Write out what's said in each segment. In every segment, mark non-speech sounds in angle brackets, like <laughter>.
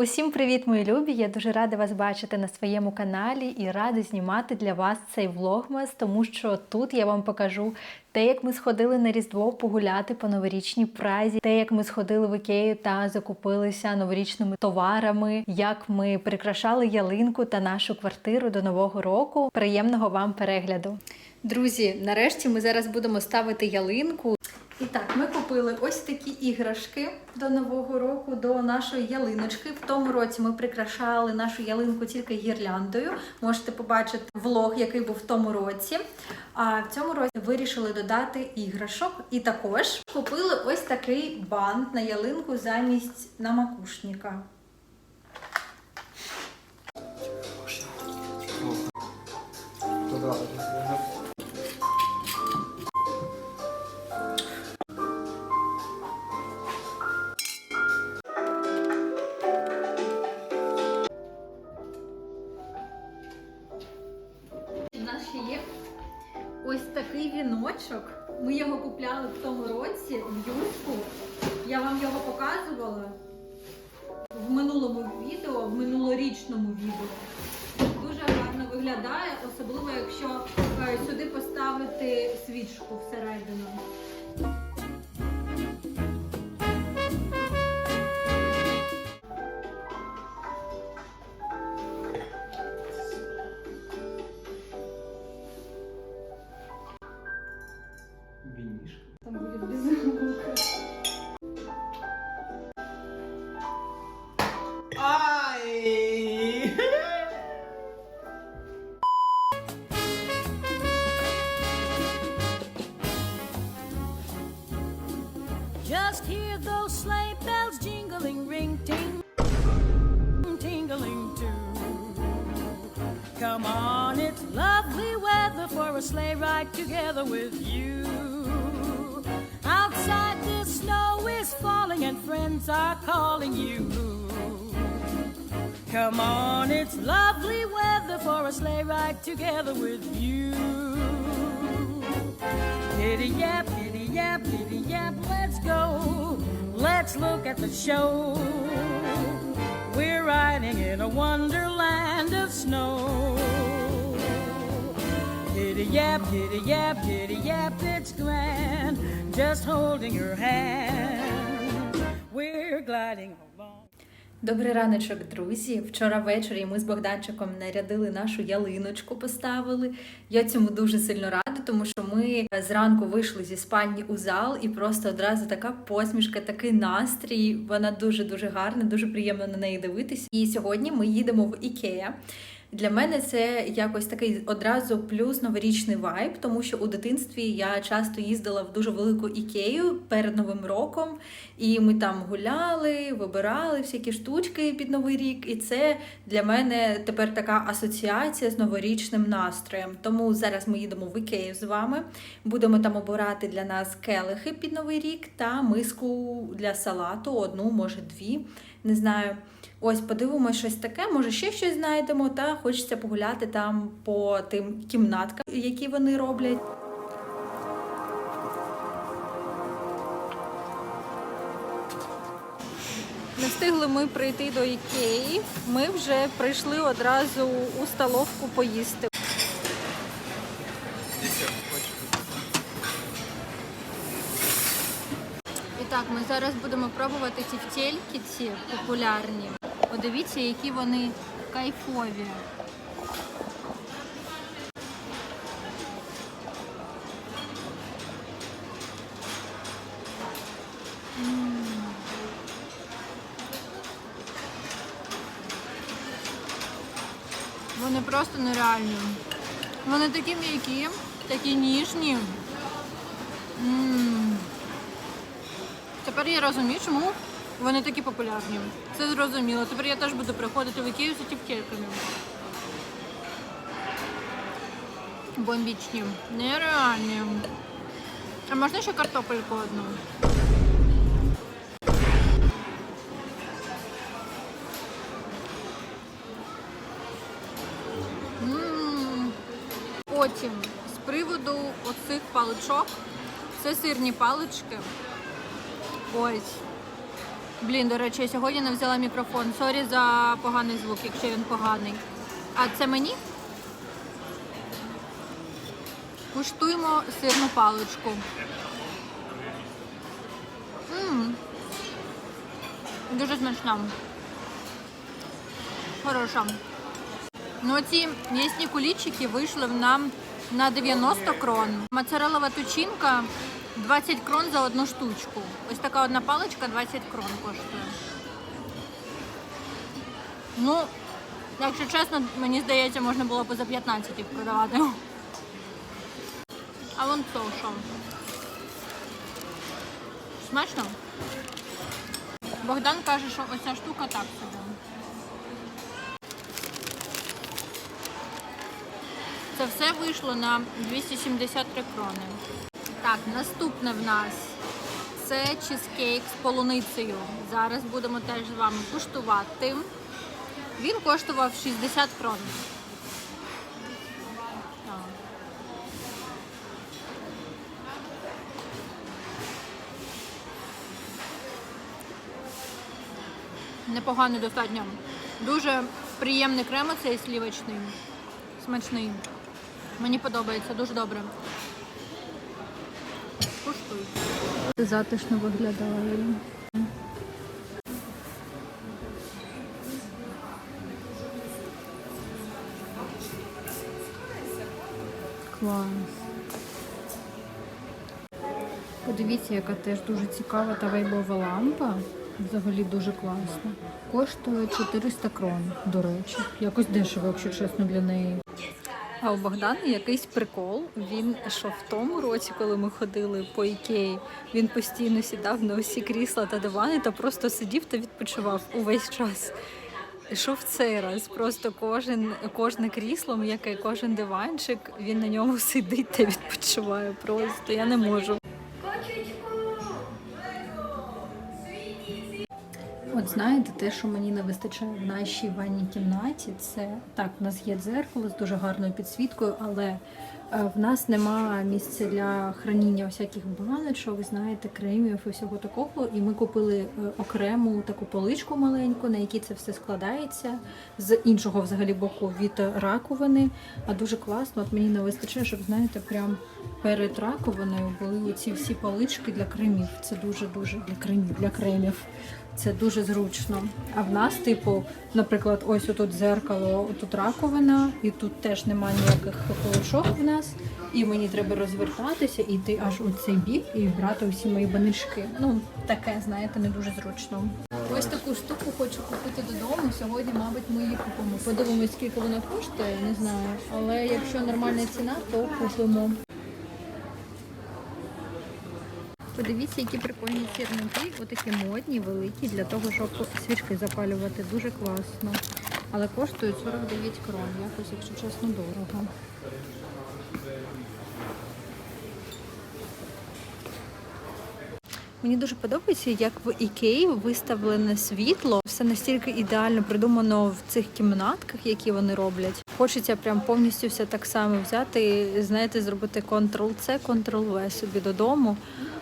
Усім привіт, мої любі! Я дуже рада вас бачити на своєму каналі і рада знімати для вас цей влогмас, тому що тут я вам покажу те, як ми сходили на Різдво погуляти по новорічній празі, те, як ми сходили в Ікею та закупилися новорічними товарами, як ми прикрашали ялинку та нашу квартиру до нового року. Приємного вам перегляду! Друзі, нарешті ми зараз будемо ставити ялинку. І так, ми купили ось такі іграшки до нового року, до нашої ялиночки. В тому році ми прикрашали нашу ялинку тільки гірляндою. Можете побачити влог, який був в тому році. А в цьому році вирішили додати іграшок. І також купили ось такий бант на ялинку замість намакушника. Together with you. Outside the snow is falling and friends are calling you. Come on, it's lovely weather for a sleigh ride together with you. Giddy yap, giddy yap, giddy yap, let's go. Let's look at the show. We're riding in a wonderland of snow. Giddy yap, giddy yap, giddy yap, it's grand. Just holding your hand. We're gliding. Добрий раночок, друзі. Вчора ввечері ми з Богданчиком нарядили нашу ялиночку, поставили. Я цьому дуже сильно рада, тому що ми зранку вийшли зі спальні у зал, і просто одразу така посмішка, такий настрій. Вона дуже дуже гарна, дуже приємно на неї дивитися. І сьогодні ми їдемо в Ікея. Для мене це якось такий одразу плюс новорічний вайб, тому що у дитинстві я часто їздила в дуже велику ікею перед новим роком, і ми там гуляли, вибирали всякі штучки під новий рік. І це для мене тепер така асоціація з новорічним настроєм. Тому зараз ми їдемо в ікею з вами. Будемо там обирати для нас келихи під новий рік та миску для салату, одну, може дві. Не знаю. Ось подивимось щось таке, може ще щось знайдемо, та хочеться погуляти там по тим кімнаткам, які вони роблять. Не встигли ми прийти до Ікеї. Ми вже прийшли одразу у столовку поїсти. І так, ми зараз будемо пробувати ці втільки, ці популярні. Подивіться, які вони кайфові. Вони просто нереальні. Вони такі м'які, такі ніжні. М. Тепер я розумію, чому вони такі популярні. Це зрозуміло. Тепер я теж буду приходити в Ікею за тівкельками. Бомбічні. Нереальні. А можна ще картопельку одну? Потім з приводу оцих паличок. Це сирні палички. Ось. Блін, до речі, я сьогодні не взяла мікрофон. Сорі за поганий звук, якщо він поганий. А це мені? Куштуємо сирну паличку. м Дуже смачна. Хороша. Ну, ці м'ясні кулічики вийшли нам на 90 крон. Моцарелова тучинка 20 крон за одну штучку. Ось така одна паличка 20 крон коштує. Ну, якщо чесно, мені здається, можна було б за 15 їх продавати. А вон то що. Смачно? Богдан каже, що оця штука так собі. Це все вийшло на 273 крони. Так, наступне в нас це чизкейк з полуницею. Зараз будемо теж з вами куштувати. Він коштував 60 крон. Так. Непоганий достатньо. Дуже приємний крем цей слівочний. Смачний. Мені подобається, дуже добре. Затишно виглядає. Клас. Подивіться, яка теж дуже цікава та вейбова лампа. Взагалі дуже класна. Коштує 400 крон, до речі. Якось дешево, якщо чесно, для неї. А у Богдана якийсь прикол. Він що в тому році, коли ми ходили по Ікеї, він постійно сідав на усі крісла та дивани та просто сидів та відпочивав увесь час. Що в цей раз? Просто кожен, кожне крісло, м'яке, кожен диванчик, він на ньому <laughs> сидить та відпочиває. Просто я не можу. От знаєте, те, що мені не вистачає в нашій ванній кімнаті, це так, в нас є дзеркало з дуже гарною підсвіткою, але е, в нас нема місця для храніння всяких баночок, знаєте, кремів і всього такого. І ми купили е, окрему таку поличку маленьку, на якій це все складається з іншого взагалі боку від раковини. А дуже класно. От мені не вистачає, щоб знаєте, прям перед раковиною були ці всі палички для кремів. Це дуже дуже для кремів, для кремів. Це дуже зручно. А в нас, типу, наприклад, ось отут дзеркало, тут раковина, і тут теж немає ніяких полочок в нас. І мені треба розвертатися, і йти аж у цей бік і брати усі мої банички. Ну, таке, знаєте, не дуже зручно. Ось таку штуку хочу купити додому. Сьогодні, мабуть, ми її купимо. Подивимось, скільки вона коштує, не знаю. Але якщо нормальна ціна, то купимо. Подивіться, які прикольні сірники, отакі модні, великі, для того, щоб свічки запалювати. Дуже класно. Але коштують 49 крон, якось, якщо чесно, дорого. Мені дуже подобається, як в Ікеї виставлене світло. Все настільки ідеально придумано в цих кімнатках, які вони роблять. Хочеться прям повністю все так само взяти, знаєте, зробити Ctrl-C, Ctrl-V собі додому.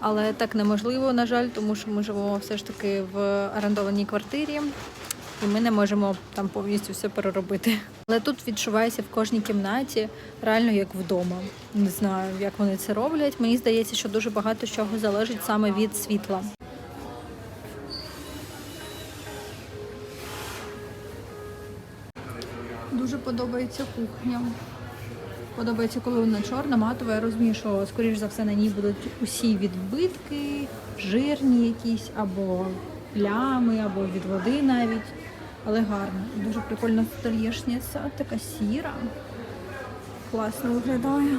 Але так неможливо, на жаль, тому що ми живемо все ж таки в орендованій квартирі. І ми не можемо там повністю все переробити. Але тут відчувається в кожній кімнаті реально як вдома. Не знаю, як вони це роблять. Мені здається, що дуже багато чого залежить саме від світла. Дуже подобається кухня. Подобається, коли вона чорна, матова. Я розумію, що скоріш за все на ній будуть усі відбитки, жирні якісь, або плями, або від води навіть. Але гарно. Дуже прикольна столішниця, така сіра. Класно виглядає.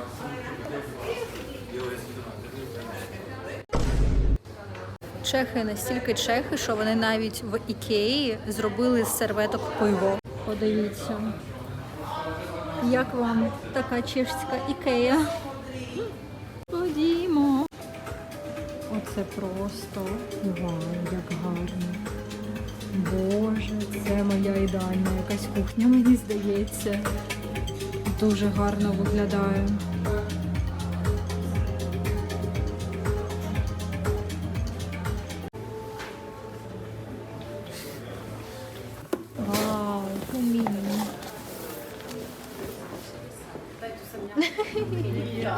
Чехи настільки чехи, що вони навіть в Ікеї зробили з серветок пиво. Подивіться. Як вам така чешська ікея? Ходімо. Оце просто вау, як гарно. Боже, це моя ідеальна якась кухня, мені здається. Дуже гарно виглядає.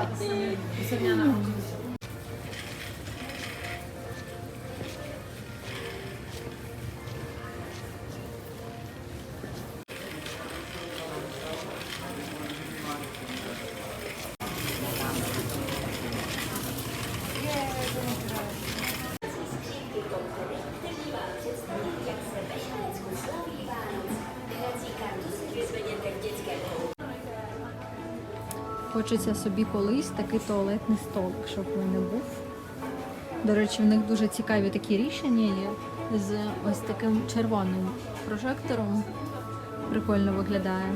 Merci. Хочеться собі колись такий туалетний столик, щоб в мене був. До речі, в них дуже цікаві такі рішення є з ось таким червоним прожектором. Прикольно виглядає.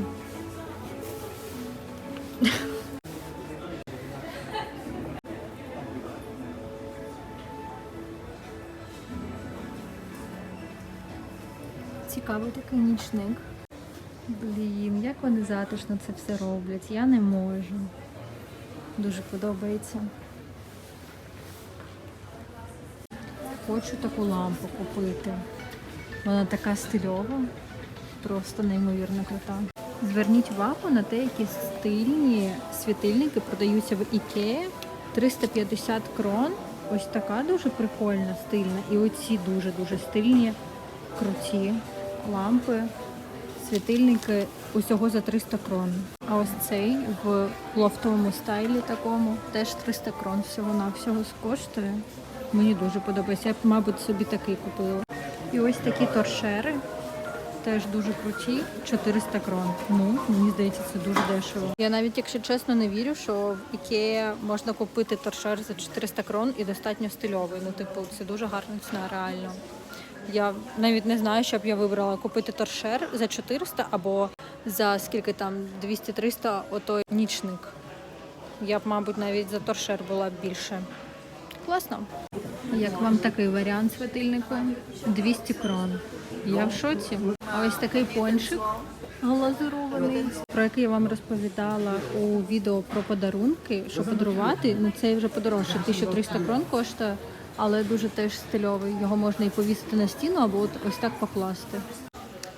Цікавий такий нічник. Блін, як вони затишно це все роблять. Я не можу. Дуже подобається. Хочу таку лампу купити. Вона така стильова, просто неймовірно крута. Зверніть увагу на те, які стильні світильники продаються в Ікеї. 350 крон. Ось така дуже прикольна, стильна. І оці дуже-дуже стильні, круті лампи світильники усього за 300 крон. А ось цей в лофтовому стайлі такому теж 300 крон всього на всього коштує. Мені дуже подобається. Я б, мабуть, собі такий купила. І ось такі торшери теж дуже круті. 400 крон. Ну, мені здається, це дуже дешево. Я навіть, якщо чесно, не вірю, що в Ікея можна купити торшер за 400 крон і достатньо стильовий. Ну, типу, це дуже гарна ціна, реально. Я навіть не знаю, що б я вибрала купити торшер за 400 або за скільки там 200-300 отой нічник. Я б, мабуть, навіть за торшер була б більше. Класно. Як вам такий варіант світильнику? 200 крон. Я в шоці. А ось такий пончик глазурований, про який я вам розповідала у відео про подарунки, що подарувати. Ну цей вже подорожче, 1300 крон коштує, але дуже теж стильовий. Його можна і повісити на стіну або от ось так покласти.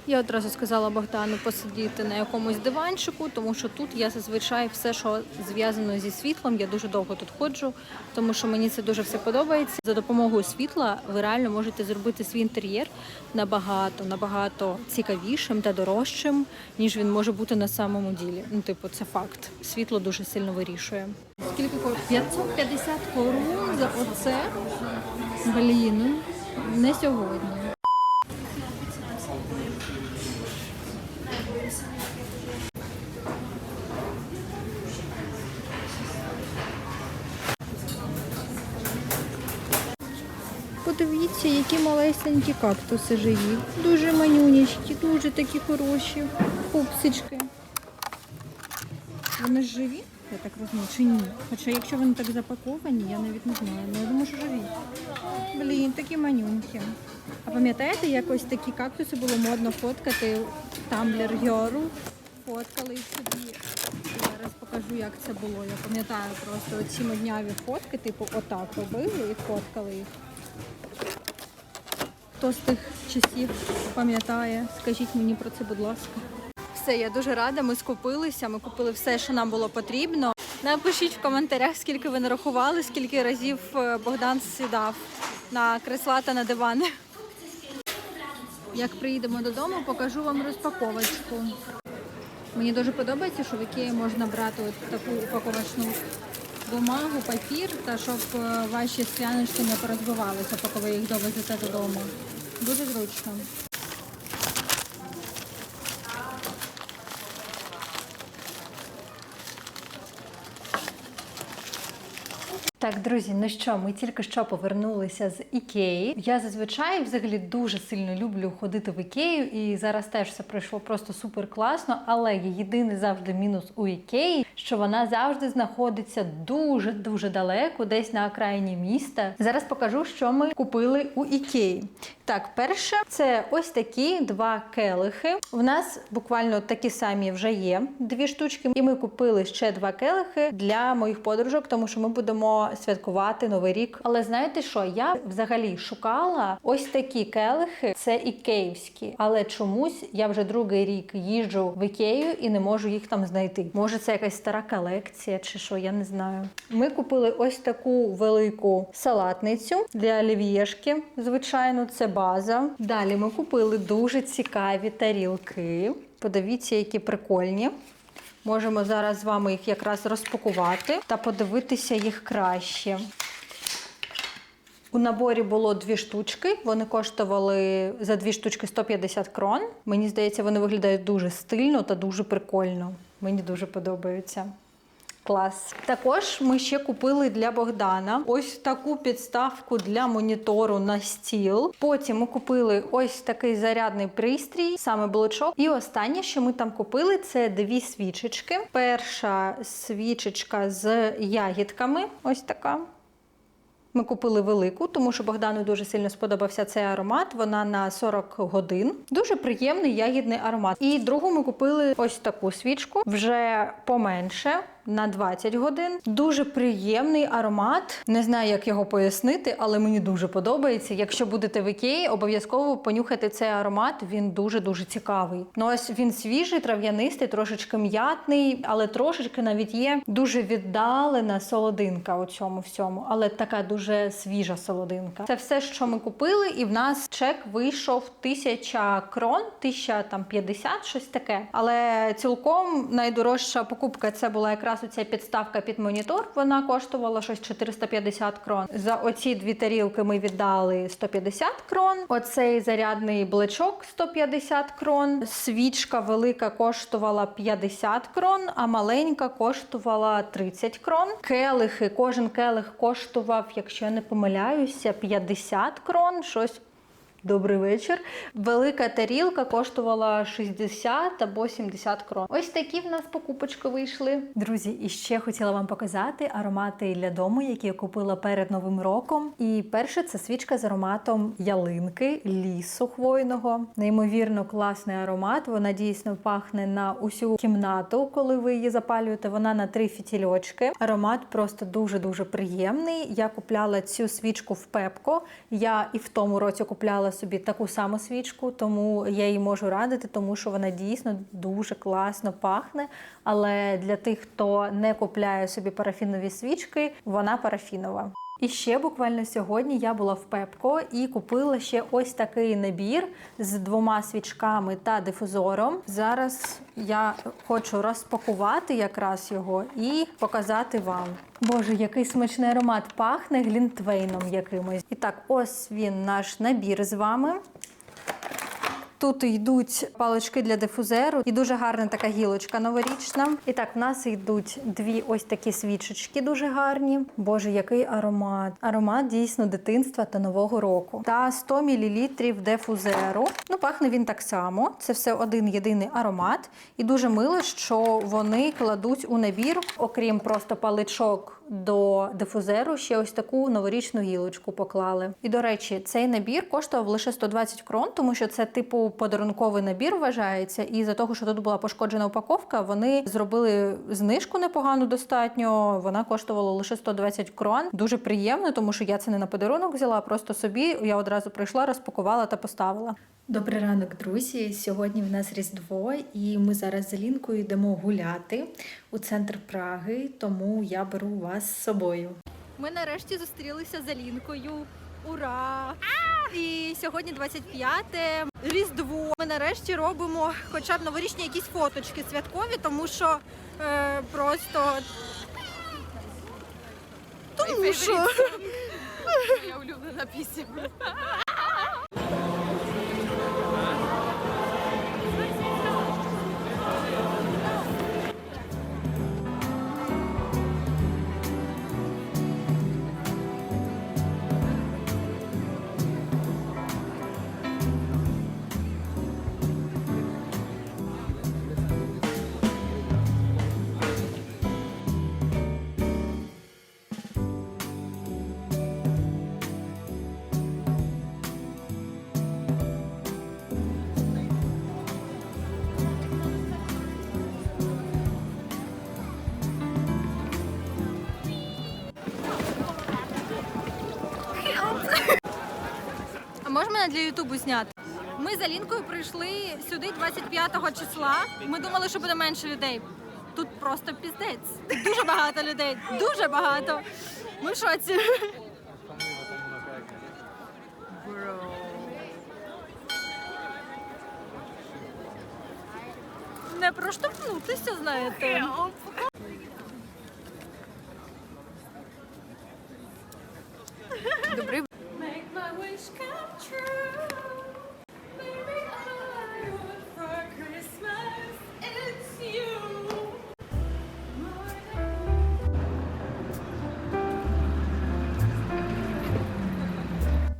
Я одразу сказала Богдану посидіти на якомусь диванчику, тому що тут я зазвичай все, що зв'язано зі світлом, я дуже довго тут ходжу, тому що мені це дуже все подобається. За допомогою світла ви реально можете зробити свій інтер'єр набагато, набагато цікавішим та дорожчим, ніж він може бути на самому ділі. Ну, типу, це факт. Світло дуже сильно вирішує. Скільки коштує? 550 корун за оце? Блін, ну, не сьогодні. Подивіться, які малесенькі кактуси живі. Дуже манюнічки, дуже такі хороші. Пупсички. Вони ж живі, я так розумію, чи ні? Хоча якщо вони так запаковані, я навіть не знаю. Ну, я думаю, що живі. Блін, такі манюнькі. А пам'ятаєте, як ось такі кактуси було модно фоткати в Tumblr Girl? Фоткали їх собі. Зараз покажу, як це було. Я пам'ятаю просто оці модняві фотки, типу, отак робили і фоткали їх. Хто з тих часів пам'ятає, скажіть мені про це, будь ласка. Все, я дуже рада. Ми скупилися. Ми купили все, що нам було потрібно. Напишіть в коментарях, скільки ви нарахували, скільки разів е, Богдан сідав на кресла та на дивани. Як приїдемо додому, покажу вам розпаковочку. Мені дуже подобається, що в Ікеї можна брати от таку упаковочну бумагу, папір, та щоб е, ваші скляночки не порозбивалися, поки ви їх довезете додому. Дуже зручно. Так, друзі, ну що, ми тільки що повернулися з Ікеї. Я зазвичай взагалі дуже сильно люблю ходити в Ікею, і зараз теж все пройшло просто супер класно. Але єдиний завжди мінус у Ікеї, що вона завжди знаходиться дуже дуже далеко, десь на окраїні міста. Зараз покажу, що ми купили у Ікеї. Так, перше, це ось такі два келихи. В нас буквально такі самі вже є дві штучки. І ми купили ще два келихи для моїх подружок, тому що ми будемо святкувати новий рік. Але знаєте що? Я взагалі шукала ось такі келихи, це ікеївські, але чомусь я вже другий рік їжджу в ікею і не можу їх там знайти. Може, це якась стара колекція чи що, я не знаю. Ми купили ось таку велику салатницю для олів'єшки. Звичайно, це база. Далі ми купили дуже цікаві тарілки. Подивіться, які прикольні. Можемо зараз з вами їх якраз розпакувати та подивитися їх краще. У наборі було дві штучки. Вони коштували за дві штучки 150 крон. Мені здається, вони виглядають дуже стильно та дуже прикольно. Мені дуже подобаються. Клас. Також ми ще купили для Богдана ось таку підставку для монітору на стіл. Потім ми купили ось такий зарядний пристрій, саме блочок. І останнє, що ми там купили, це дві свічечки. Перша свічечка з ягідками. Ось така. Ми купили велику, тому що Богдану дуже сильно сподобався цей аромат. Вона на 40 годин. Дуже приємний ягідний аромат. І другу ми купили ось таку свічку, вже поменше. На 20 годин. Дуже приємний аромат. Не знаю, як його пояснити, але мені дуже подобається. Якщо будете в Ікеї, обов'язково понюхайте цей аромат. Він дуже-дуже цікавий. Ну ось він свіжий, трав'янистий, трошечки м'ятний, але трошечки навіть є дуже віддалена солодинка у цьому всьому, але така дуже свіжа солодинка. Це все, що ми купили, і в нас чек вийшов тисяча крон, тисяча там 50, щось таке. Але цілком найдорожча покупка це була якраз оця підставка під монітор. Вона коштувала щось 450 крон. За оці дві тарілки ми віддали 150 крон. Оцей зарядний блочок 150 крон. Свічка велика коштувала 50 крон, а маленька коштувала 30 крон. Келихи, кожен келих коштував, якщо я не помиляюся, 50 крон. Щось Добрий вечір. Велика тарілка коштувала 60 або 70 крон. Ось такі в нас покупочки вийшли. Друзі, і ще хотіла вам показати аромати для дому, які я купила перед новим роком. І перше це свічка з ароматом ялинки, лісу хвойного. Неймовірно класний аромат. Вона дійсно пахне на усю кімнату, коли ви її запалюєте. Вона на три фітільочки. Аромат просто дуже дуже приємний. Я купляла цю свічку в Пепко. Я і в тому році купляла собі таку саму свічку, тому я їй можу радити, тому що вона дійсно дуже класно пахне. Але для тих, хто не купляє собі парафінові свічки, вона парафінова. І ще буквально сьогодні я була в Пепко і купила ще ось такий набір з двома свічками та дифузором. Зараз я хочу розпакувати якраз його і показати вам. Боже, який смачний аромат пахне глінтвейном якимось. І так, ось він наш набір з вами. Тут йдуть палички для дифузеру і дуже гарна така гілочка новорічна. І так, в нас йдуть дві ось такі свічечки, дуже гарні. Боже, який аромат! Аромат дійсно дитинства та нового року. Та 100 мл дифузеру. Ну, пахне він так само. Це все один єдиний аромат. І дуже мило, що вони кладуть у набір, окрім просто паличок до дифузеру, ще ось таку новорічну гілочку поклали. І до речі, цей набір коштував лише 120 крон, тому що це типу подарунковий набір вважається. І за того, що тут була пошкоджена упаковка, вони зробили знижку непогану достатньо. Вона коштувала лише 120 крон. Дуже приємно, тому що я це не на подарунок взяла, а просто собі я одразу прийшла, розпакувала та поставила. Добрий ранок, друзі. Сьогодні в нас Різдво, і ми зараз з Алінкою йдемо гуляти у центр Праги, тому я беру вас з собою. Ми нарешті зустрілися з Алінкою. Ура! І сьогодні 25-те, Різдво. Ми нарешті робимо хоча б новорічні якісь фоточки святкові, тому що е, просто. Тому що Моя улюблена пісня. Мене для Ютубу зняти? Ми з Алінкою прийшли сюди 25 числа. Ми думали, що буде менше людей. Тут просто піздець. Дуже багато людей. Дуже багато. Ми в шоці. Не проштовхнутися, знаєте.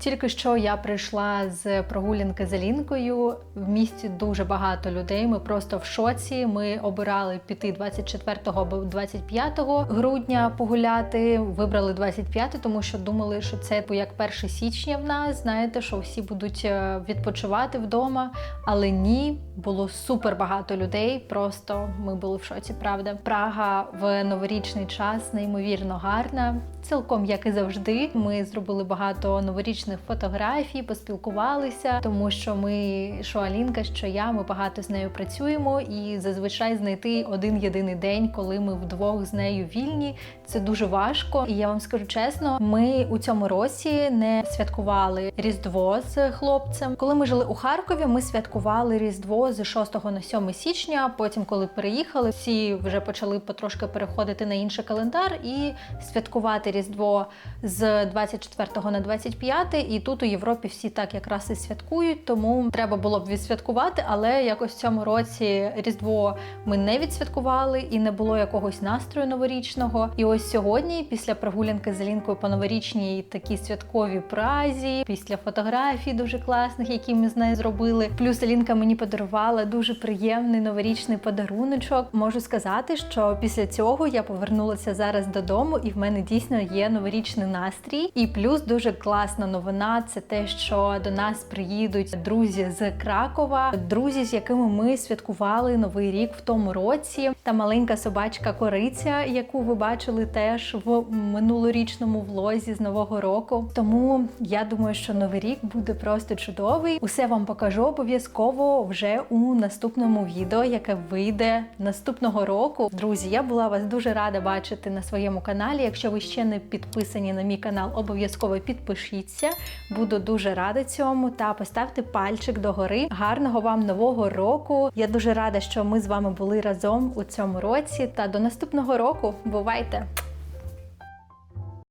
Тільки що я прийшла з прогулянки з Алінкою. В місті дуже багато людей. Ми просто в шоці. Ми обирали піти 24 або 25 грудня погуляти. Вибрали 25, тому що думали, що це як 1 січня в нас. Знаєте, що всі будуть е, відпочивати вдома. Але ні, було супер багато людей. Просто ми були в шоці. Правда, Прага в новорічний час неймовірно гарна. Цілком як і завжди. Ми зробили багато новорічних фотографій, поспілкувалися, тому що ми, що Алінка, що я, ми багато з нею працюємо, і зазвичай знайти один єдиний день, коли ми вдвох з нею вільні. Це дуже важко. І я вам скажу чесно, ми у цьому році не святкували Різдво з хлопцем. Коли ми жили у Харкові, ми святкували Різдво з 6 на 7 січня. Потім, коли переїхали, всі вже почали потрошки переходити на інший календар і святкувати Різдво з 24 на 25. І тут у Європі всі так якраз і святкують, тому треба було б відсвяткувати. Але якось в цьому році Різдво ми не відсвяткували і не було якогось настрою новорічного. І ось сьогодні, після прогулянки з Алінкою по новорічній такій святковій празі, після фотографій дуже класних, які ми з нею зробили. Плюс Алінка мені подарувала дуже приємний новорічний подаруночок. Можу сказати, що після цього я повернулася зараз додому, і в мене дійсно є новорічний настрій. І плюс дуже класна новина це те, що до нас приїдуть друзі з Кракова, друзі, з якими ми святкували новий рік в тому році. Та маленька собачка Кориця, яку ви бачили теж в минулорічному влозі з нового року. Тому я думаю, що новий рік буде просто чудовий. Усе вам покажу обов'язково вже у наступному відео, яке вийде наступного року. Друзі, я була вас дуже рада бачити на своєму каналі. Якщо ви ще не підписані на мій канал, обов'язково підпишіться. Буду дуже рада цьому та поставте пальчик догори. Гарного вам нового року! Я дуже рада, що ми з вами були разом у цьому році. Та до наступного року. Бувайте!